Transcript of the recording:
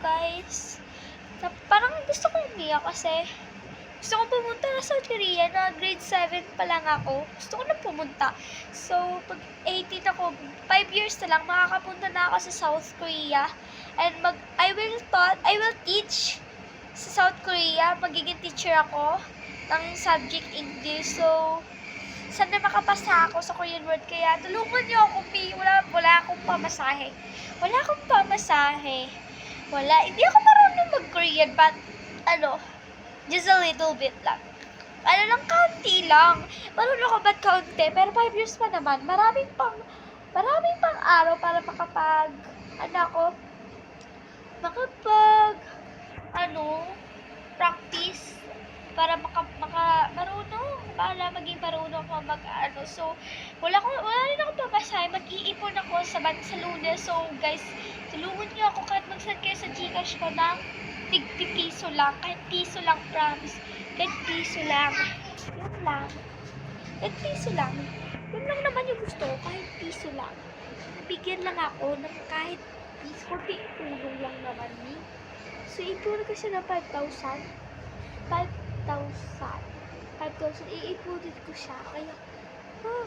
guys. Na, parang gusto ko umiyak kasi gusto ko pumunta na South Korea na grade 7 pa lang ako. Gusto ko na pumunta. So, pag 18 ako, 5 years na lang, makakapunta na ako sa South Korea. And mag, I will taught, I will teach sa South Korea. Magiging teacher ako ng subject English. So, sana makapasa ako sa Korean word. Kaya tulungan niyo ako, P. Wala, wala akong pamasahe. Wala akong pamasahe. Wala. Hindi ako marunong mag-Korean, but, ano, just a little bit lang. Ano lang, kaunti lang. Marunong ako ba't kaunti? Pero 5 years pa naman. Maraming pang, maraming pang araw para makapag, ano ako, makapag, ano, practice para maka, maka marunong para maging marunong ako mag ano so wala ko wala rin ako mag-iipon ako sa ban sa lunes. So guys tulungan niyo ako kahit mag-send kayo sa Gcash ko ng tig piso lang. Kahit piso lang promise. Kahit piso lang. Yun lang. Kahit piso lang. Yun lang naman yung gusto ko kahit piso lang. Bigyan lang ako ng kahit piso. Kunti tulong lang naman ni. So ipon ko siya ng 5,000 5,000. 5,000. Iipunin ko siya. Kaya, ah,